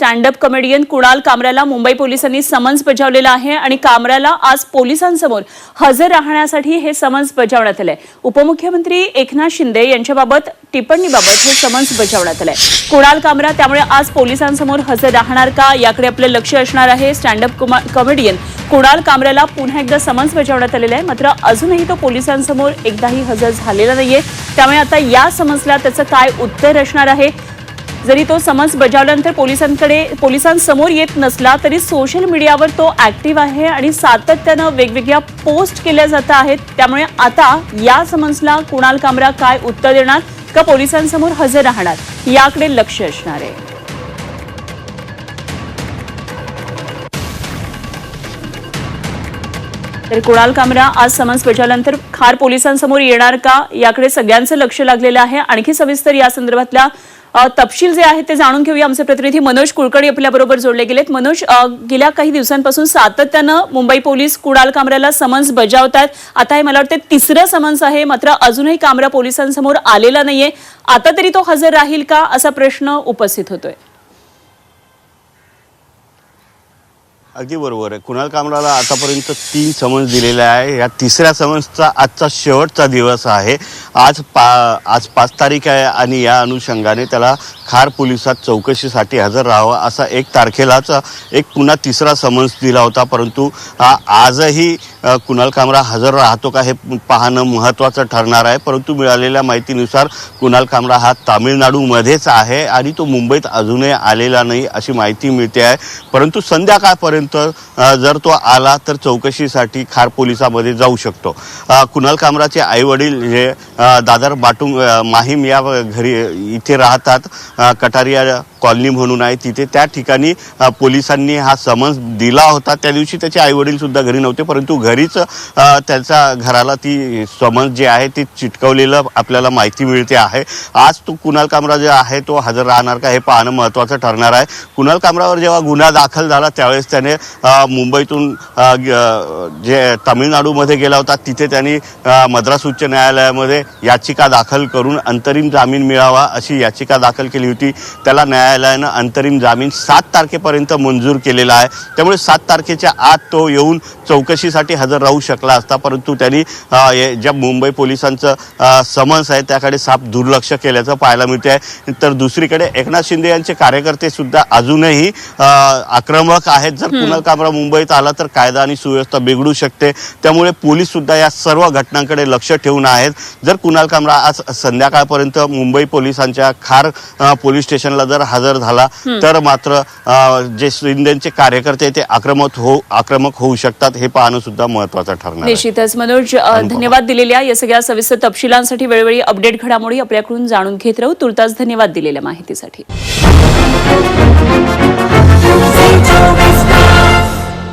Stand up comedian Kunal कामऱ्याला मुंबई पोलिसांनी summons बजावलेलं आहे आणि कामऱ्याला आज पोलिसांसमोर हजर राहण्यासाठी हे समन्स बजावण्यात आलंय. उपमुख्यमंत्री एकनाथ शिंदे यांच्याबाबत टिप्पणीबाबत हे समन्स बजावण्यात आलंय. कुणाल कामरा त्यामुळे आज पोलिसांसमोर हजर राहणार का? याकडे आपलं लक्ष असणार आहे. स्टँडअप कॉमेडियन कुणाल कामऱ्याला पुन्हा एकदा समन्स बजावण्यात आलेलं आहे. मात्र अजूनही तो पोलिसांसमोर एकदाही हजर झालेला नाहीये. त्यामुळे आता या समन्सला त्याचं काय उत्तर असणार आहे? जरी तो समन्स बजावल्यानंतर पोलिसांकडे पोलिसांसमोर येत नसला तरी सोशल मीडियावर तो ऍक्टिव्ह आहे आणि सातत्यानं वेगवेगळ्या पोस्ट केल्या जात आहेत. त्यामुळे आता या समन्सला कुणाल कामरा काय उत्तर देणार? का पोलिसांसमोर हजर राहणार? याकडे लक्ष असणार आहे. तर कुणाल कामरा आज समन्स बजावल्यानंतर खार पोलिसांसमोर येणार का? याकडे सगळ्यांचं लक्ष लागलेलं आहे. आणखी सविस्तर या संदर्भातल्या तपशील जे आहेत ते जाणून घेऊया. आमचे प्रतिनिधी मनोज कुलकर्णी आपल्या बरोबर जोडले गेलेत. मनोज गेल्या काही दिवसांपासून सातत्यानं मुंबई पोलीस कुणाल कामऱ्याला समन्स बजावतात आता हे मला वाटतं तिसरं समन्स आहे मात्र अजूनही कामरा पोलिसांसमोर आलेला नाहीये. आता तरी तो हजर राहील का असा प्रश्न उपस्थित होतोय. अगदी बरोबर आहे. कुणाल कामराला आतापर्यंत तीन समन्स दिलेले आहे या तिसऱ्या समन्सचा आजचा शेवटचा दिवस आहे. आज पा आज पाच तारीख आहे आणि या अनुषंगाने त्याला खार पोलिसात चौकशीसाठी हजर राहावं असा एक तारखेलाच एक पुन्हा तिसरा समन्स दिला होता. परंतु आजही कुणाल कामरा हजर राहतो का हे पाहणं महत्त्वाचं ठरणार आहे. परंतु मिळालेल्या माहितीनुसार कुणाल कामरा हा तामिळनाडूमध्येच आहे आणि तो मुंबईत अजूनही आलेला नाही अशी माहिती मिळते आहे. परंतु संध्याकाळपर्यंत जर तो आला तर चौकशीसाठी खार पोलिसामध्ये जाऊ शकतो. कुणाल कामराचे आईवडील हे दादर बाटुंग माहीम या घरी इथे राहतात. कटारिया कॉलनी म्हणून आहे तिथे. त्या ठिकाणी पोलिसांनी हा समन्स दिला होता. त्या दिवशी त्याचे आईवडीलसुद्धा घरी नव्हते परंतु घरीच त्याचा घराला ती समन्स जे आहे ते चिटकवलेलं आपल्याला माहिती मिळते आहे. आज तो कुणाल कामरा जे आहे तो हजर राहणार का हे पाहणं महत्त्वाचं ठरणार आहे. कुणाल कामरावर जेव्हा गुन्हा दाखल झाला त्यावेळेस त्याने मुंबईतून जे तामिळनाडूमध्ये गेला होता तिथे त्यांनी मद्रास उच्च न्यायालयामध्ये याचिका दाखल करून अंतरिम जामीन मिळावा अशी याचिका दाखल केली होती. त्याला न्यायालयानं अंतरिम जामीन सात तारखेपर्यंत मंजूर केलेला आहे. त्यामुळे सात तारखेच्या आत तो येऊन चौकशीसाठी हजर राहू शकला असता. परंतु त्यांनी ज्या मुंबई पोलिसांचं समन्स आहे त्याकडे साफ दुर्लक्ष केल्याचं पाहायला मिळते आहे तर दुसरीकडे एकनाथ शिंदे यांचे कार्यकर्ते सुद्धा अजूनही आक्रमक आहेत. जर कुणाल कामरा मुंबईत आला तर कायदा आणि सुव्यवस्था बिघडू शकते. त्यामुळे पोलीस सुद्धा या सर्व घटनांकडे लक्ष ठेवून आहेत. जर कुणाल कामरा आज संध्याकाळपर्यंत मुंबई पोलिसांच्या खार पोलीस स्टेशनला जर हजर झाला तर मात्र जे शिंदेचे कार्यकर्ते ते आक्रमक हो आक्रमक होऊ शकतात हे पाहणं सुद्धा महत्वाचं ठरणार आहे. निश्चितच मनोज धन्यवाद दिलेल्या या सगळ्या सविस्तर तपशिलांसाठी वेळोवेळी अपडेट घडामोडी आपल्याकडून जाणून घेत राहू. तुर्तास धन्यवाद दिलेल्या माहितीसाठी.